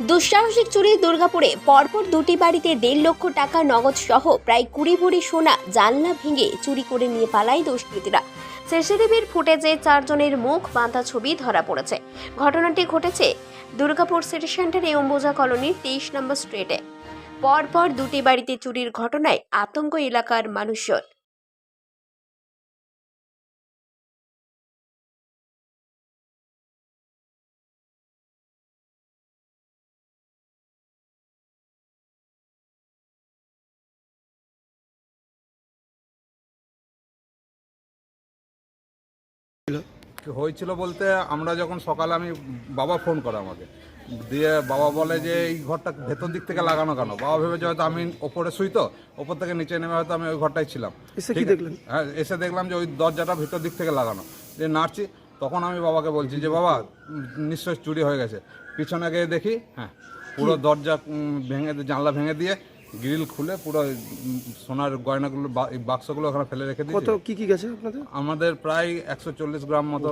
দুঃসাহসিক চুরি দুর্গাপুরে পরপর দুটি বাড়িতে দেড় লক্ষ টাকা নগদ সহ প্রায় কুড়ি ভরি সোনা জানলা ভেঙে চুরি করে নিয়ে পালায় দুষ্কৃতীরা। সিসিটিভির ফুটেজে চারজনের মুখ বাঁধা ছবি ধরা পড়েছে। ঘটনাটি ঘটেছে দুর্গাপুর সিটি সেন্টারে অম্বুজা কলোনির তেইশ নম্বর স্ট্রিটে। পরপর দুটি বাড়িতে চুরির ঘটনায় আতঙ্ক এলাকার মানুষজন। হয়েছিল বলতে আমরা যখন সকালে আমি বাবা ফোন করে আমাকে। দিয়ে বাবা বলে যে এই ঘরটা ভেতর দিক থেকে লাগানো কেন? বাবা ভেবেছে হয়তো আমি ওপরে শুই তো ওপর থেকে নিচে নেমে হয়তো আমি ওই ঘরটাই ছিলাম? হ্যাঁ এসে দেখলাম যে ওই দরজাটা ভিতর দিক থেকে লাগানো। যে নাড়ছি তখন আমি বাবাকে বলছি যে বাবা নিশ্চয়ই চুরি হয়ে গেছে। পিছনে গিয়ে দেখি হ্যাঁ পুরো দরজা ভেঙে জানলা ভেঙে দিয়ে গ্রিল খুলে পুরো সোনার গয়নাগুলো বাক্সগুলো ওখানে ফেলে রেখে কত দিয়েছে কি কি গেছে আপনাদের? আমাদের প্রায় একশো চল্লিশ গ্রাম মতো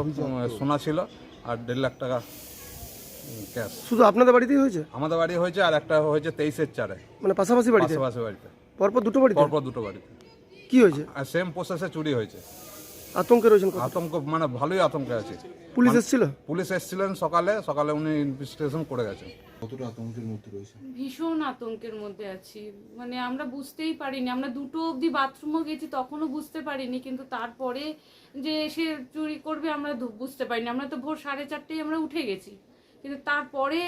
সোনা ছিল আর দেড় লাখ টাকা ক্যাশ। শুধু আপনাদের বাড়িতেই হয়েছে? আমাদের বাড়ি হয়েছে আর একটা হয়েছে তেইশের চারে। মানে পাশাপাশি বাড়িতে? পাশাপাশি বাড়িতে। পরপর দুটো বাড়িতে? পরপর দুটো বাড়িতে। কি হয়েছে? আর সেম প্রসেসে চুরি হয়েছে। আতঙ্কে রয়েছেন আতঙ্ক মানে ভালোই আতঙ্কে আছে। পুলিশ এসেছিল? পুলিশ এসেছিলেন সকালে সকালে উনি ইনভেস্টিগেশন করে গেছেন। ভীষণ আতঙ্কের মধ্যে আছি। মানে আমরা বুঝতেই পারিনি আমরা দুটো অবধি বাথরুমও গেছি তখনও বুঝতে পারিনি কিন্তু তারপরে যে সে চুরি করবে আমরা বুঝতে পারিনি। আমরা তো ভোর সাড়ে চারটেই আমরা উঠে গেছি। কিন্তু তারপরে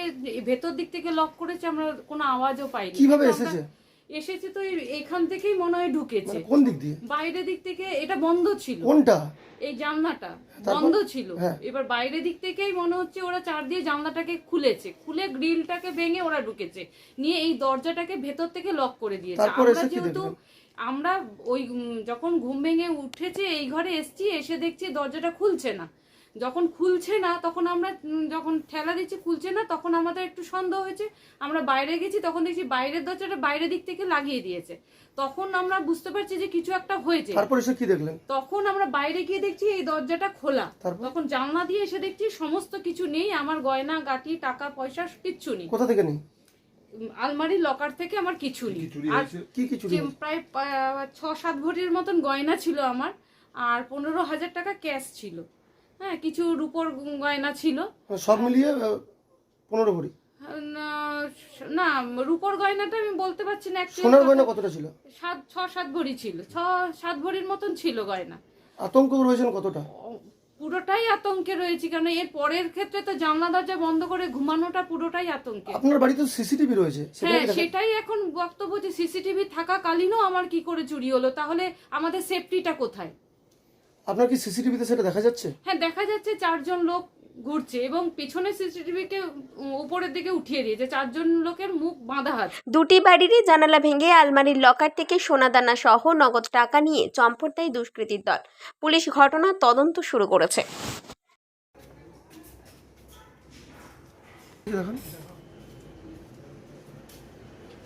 ভেতর দিক থেকে লক করেছে আমরা কোনো আওয়াজও পাইনি। কীভাবে এসেছে? এসেছে তো এখান থেকেই মনে হয় ঢুকেছে। মানে কোন দিক দিয়ে? বাইরে দিক থেকে এটা বন্ধ ছিল। কোনটা? এই জানলাটা। বন্ধ ছিল। হ্যাঁ। এবার বাইরে দিক থেকেই মনে হচ্ছে ওরা চার দিয়ে জানলাটাকে খুলেছে। খুলে গ্রিলটাকে ভেঙে ওরা ঢুকেছে। নিয়ে এই দরজাটাকে ভেতর থেকে লক করে দিয়েছে। আমরা যেহেতু আমরা ওই যখন ঘুম ভেঙে উঠেছে এই ঘরে এসছি এসে দেখছি দরজাটা খুলছে না। যখন খুলছে না তখন আমরা যখন ঠেলা দিচ্ছি খুলছে না তখন আমাদের একটু সন্দেহ হয়েছে। আমরা বাইরে গেছি তখন দেখছি বাইরের দরজাটা বাইরের দিক থেকে লাগিয়ে দিয়েছে। তখন আমরা বুঝতে পারছি যে কিছু একটা হয়েছে। তারপর এসে কি দেখলেন? তখন আমরা বাইরে গিয়ে দেখছি এই দরজাটা খোলা। তখন জানলা দিয়ে এসে দেখছি সমস্ত কিছু নেই আমার গয়না গাটি টাকা পয়সা কিচ্ছু নেই। কোথা থেকে নেই? উম, আলমারির লকার থেকে আমার কিছু নেই। আর কি কি চুরি প্রায় ছ সাত ভরির মতন গয়না ছিল আমার আর পনেরো হাজার টাকা ক্যাশ ছিল। হ্যাঁ কিছু রূপোর গয়না ছিল। মানে সব মিলিয়ে পনেরো ভরি। না, রূপোর গয়নাটা আমি বলতে পারছি না সোনার গয়না কতটা ছিল? সাত ছ সাত ভরি ছিল। ছ সাত ভরির মতন ছিল গয়না। আতঙ্ক রয়েছেন কতটা? পুরোটাই আতঙ্কে রয়েছে কারণ এর পরের ক্ষেত্রে তো জানলা দরজা বন্ধ করে ঘুমানোটা পুরোটাই আতঙ্কে। আপনার বাড়িতে সিসিটিভি রয়েছে হ্যাঁ সেটাই এখন বক্তব্য যে সিসিটিভি থাকাকালীনও আমার কি করে চুরি হলো তাহলে আমাদের সেফটিটা কোথায়? আপনার কি সিসিটিভিতে সেটা দেখা যাচ্ছে? হ্যাঁ দেখা যাচ্ছে চারজন লোক ঘুরছে এবং পিছনে সিসিটিভিকে উপরের দিকে উঠিয়ে দিয়েছে। চারজন লোকের মুখ বাঁধা আছে দুটি বাড়িরই জানালা ভেঙে আলমারির লকার থেকে সোনাদানা সহ নগদ টাকা নিয়ে চম্পট দেয় দুষ্কৃতীর দল। পুলিশ ঘটনার তদন্ত শুরু করেছে। দেখুন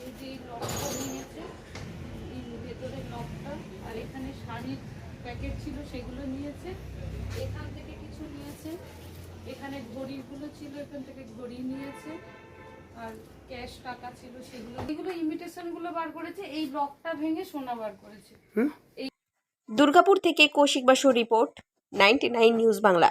এই যে লকটা নিয়েছে এই ভেতরের লকটা আর এখানে শাড়ির প্যাকেট ছিল সেগুলো নিয়েছে। এখান থেকে কিছু নিয়েছে। এখানে ঘড়িগুলো ছিল এখান থেকে ঘড়ি নিয়েছে। আর ক্যাশ টাকা ছিল সেগুলো এগুলো ইমিটেশনগুলো বার করেছে এই লকটা ভেঙে সোনা বার করেছে। দুর্গাপুর থেকে Koushik Basu report ninety news Bangla.